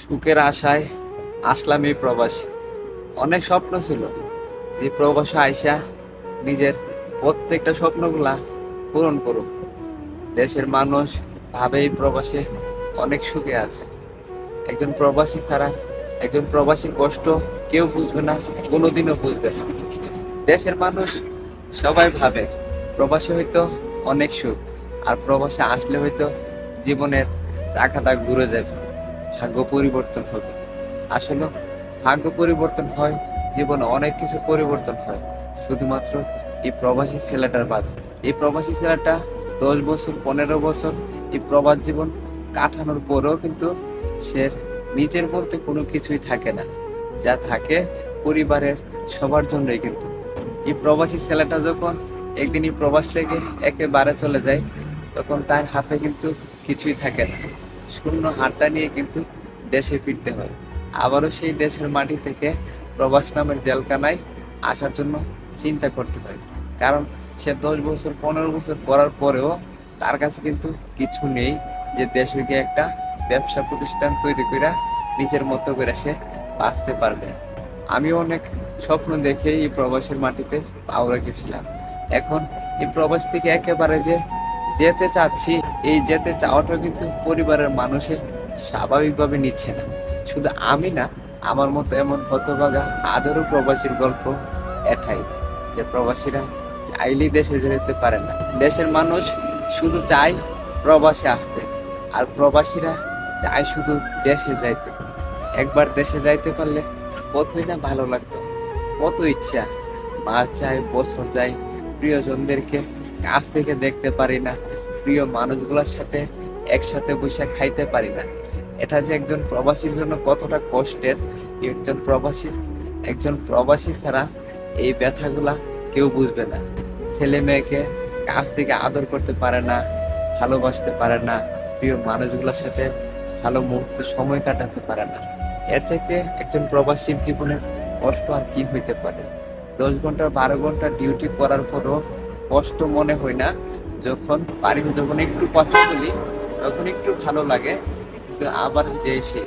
সুখের আশায় আসলাম এই প্রবাসী। অনেক স্বপ্ন ছিল। যে প্রবাসে আইসা নিজের প্রত্যেকটা স্বপ্নগুলা পূরণ করুক। দেশের মানুষ ভাবে এই প্রবাসে অনেক সুখে আছে। একজন প্রবাসী ছাড়া একজন প্রবাসীর কষ্ট কেউ বুঝবে না, কোনোদিনও বুঝবে না। দেশের মানুষ সবাই ভাবে প্রবাসী হয়তো অনেক সুখ, আর প্রবাসে আসলে হয়তো জীবনের চাকাটা ঘুরে যাবে। ভাগ্য পরিবর্তন হবে। আসলে ভাগ্য পরিবর্তন হয়, জীবনে অনেক কিছু পরিবর্তন হয়। শুধুমাত্র এই প্রবাসী ছেলেটার বাদ। এই প্রবাসী ছেলেটা দশ বছর, পনেরো বছর এই প্রবাস জীবন কাটানোর পরেও কিন্তু সে নিজের বলতে কোনো কিছুই থাকে না। যা থাকে পরিবারের সবার জন্যই কিন্তু। এই প্রবাসী ছেলেটা যখন একদিন এই প্রবাস থেকে একেবারে চলে যায়, তখন তার হাতে কিন্তু কিছুই থাকে না। শূন্য হাতটা নিয়ে কিন্তু দেশে ফিরতে হয়। আবারও সেই দেশের মাটি থেকে প্রবাস নামের জেলখানায় আসার জন্য চিন্তা করতে হয়। কারণ সে দশ বছর, পনেরো বছর করার পরেও তার কাছে কিন্তু কিছু নেই যে দেশে গিয়ে একটা ব্যবসা প্রতিষ্ঠান তৈরি করে নিজের মতো করে সে বাঁচতে পারবে। আমি অনেক স্বপ্ন দেখে এই প্রবাসের মাটিতে পাও রেখেছিলাম। এখন এই প্রবাস থেকে একেবারে যে যেতে চাচ্ছি, এই যেতে চাওয়াটা কিন্তু পরিবারের মানুষের স্বাভাবিকভাবে নিচ্ছে না। শুধু আমি না, আমার মতো এমন হতভাগা আদরও প্রবাসীর গল্প এটাই, যে প্রবাসীরা চাইলেই দেশে যেতে পারে না। দেশের মানুষ শুধু চায় প্রবাসে আসতে, আর প্রবাসীরা চায় শুধু দেশে যাইতে। একবার দেশে যাইতে পারলে কতই না ভালো লাগতো, কত ইচ্ছা। মাস যায়, বছর যায়, প্রিয়জনদেরকে কাছ থেকে দেখতে পারি না, প্রিয় মানুষগুলোর সাথে একসাথে বসে খাইতে পারি না। এটা যে একজন প্রবাসীর জন্য কতটা কষ্টের, একজন প্রবাসী একজন প্রবাসী ছাড়া এই ব্যথাগুলা কেউ বুঝবে না। ছেলে মেয়েকে কাছ থেকে আদর করতে পারে না, ভালোবাসতে পারে না, প্রিয় মানুষগুলোর সাথে ভালো মুহূর্তে সময় কাটাতে পারে না। এর চাইতে একজন প্রবাসীর জীবনের কষ্ট আর কি হইতে পারে? দশ ঘণ্টা, বারো ঘণ্টা ডিউটি করার পরও কষ্ট মনে হয় না। যখন বাড়িতে যখন একটু কথা বলি তখন একটু ভালো লাগে কিন্তু আবার যে সে